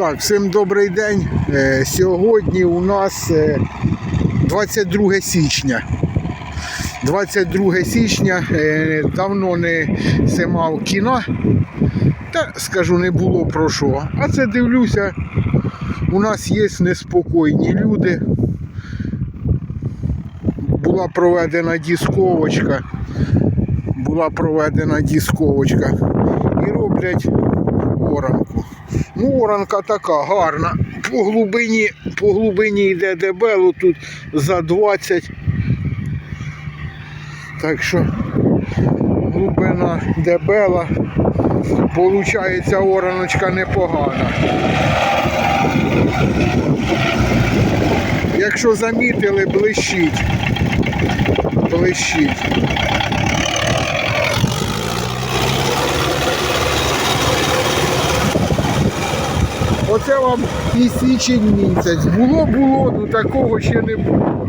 Так, всім добрий день. Е, Сьогодні у нас е, 22 січня. 22 січня е, давно не знімав кіно. Та скажу, не було про що. А це дивлюся, у нас є неспокійні люди. Була проведена дисковочка. Була проведена дисковочка. І роблять оранку. Оранка така гарна. По глибині, по глибині йде дебело тут за 20. Так що глибина дебела. Получається ораночка непогана. Якщо замітили, блищить. Блищить. Оце вам і січень місяць. Було, було, ну такого ще не було.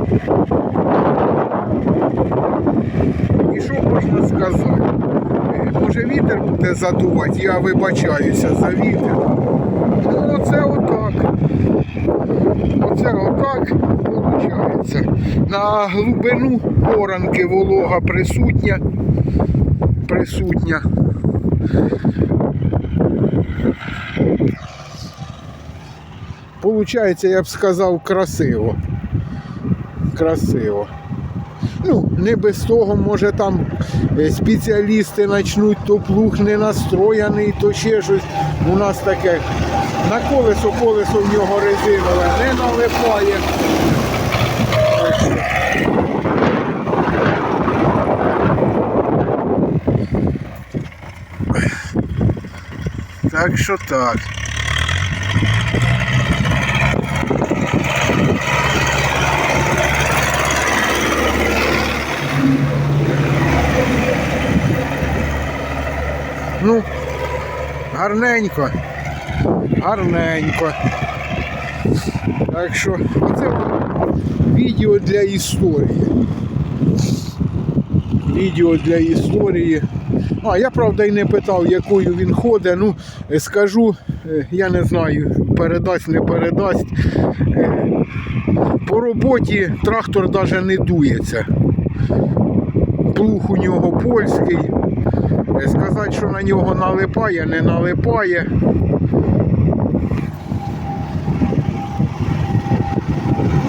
І що можна сказати? Може вітер буде задувати, я вибачаюся за вітер. Ну оце отак. Оце отак виходить. На глибину оранки волога присутня. Присутня. Получається, я б сказав, красиво. Красиво. Ну, не без того, може там е, спеціалісти почнуть, то плуг не настроєний, то ще щось. У нас таке на колесо, колесо в нього резинове не налипає. Так що так. Ну, гарненько. Гарненько. Так що, вам відео для історії. Відео для історії. А, я правда і не питав, якою він ходить. Ну, е, скажу, е, я не знаю, передасть, не передасть. Е, По роботі трактор навіть не дується. Плуг у нього польський. Сказати, що на нього налипає, не налипає.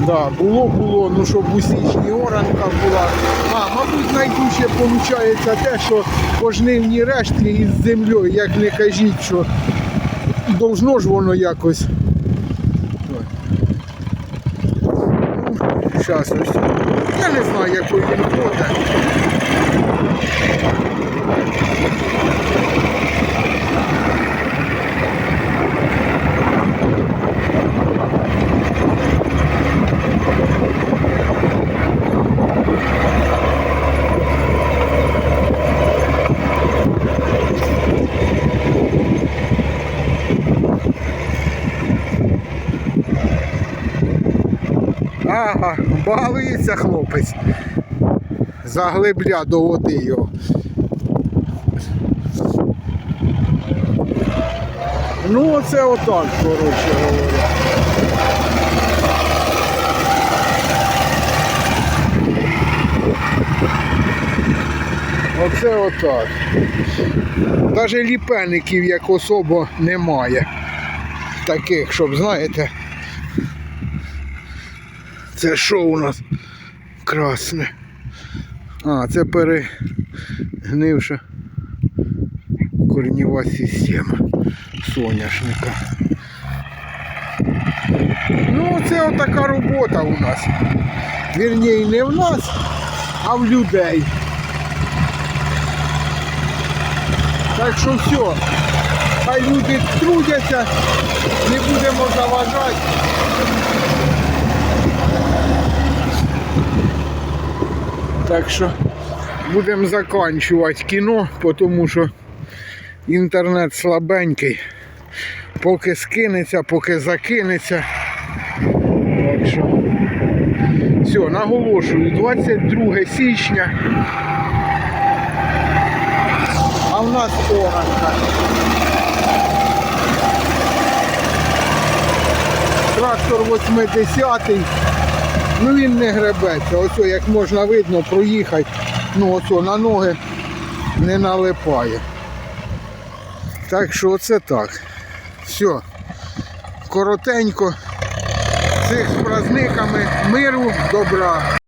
Да, було, було, ну щоб у січні оранка була. А, мабуть, найдужче виходить те, що пожнивні рештки із землею, як не кажіть, що должно ж воно якось. Зараз ось. Я не знаю, який він ходить. Ага, балується хлопець. Заглибля до води його. Ну оце отак, коротше говоря. Оце отак. Навіть ліпеників як особо немає. Таких, щоб, знаєте. Це що у нас красне? А, це перегнивша корнєва система соняшника. Ну, це отака робота у нас. Вірніше, не в нас, а в людей. Так що все. Хай люди трудяться, не будемо заважати. Так що будемо закінчувати кіно, тому що інтернет слабенький. Поки скинеться, поки закинеться. Так що. Все, наголошую, 22 січня. А в нас оранка. трактор 80-й. Ну він не гребеться. Ось як можна видно, проїхати. Ну ось на ноги не налипає. Так що оце так. Все. Коротенько. Цих з праздниками миру, добра.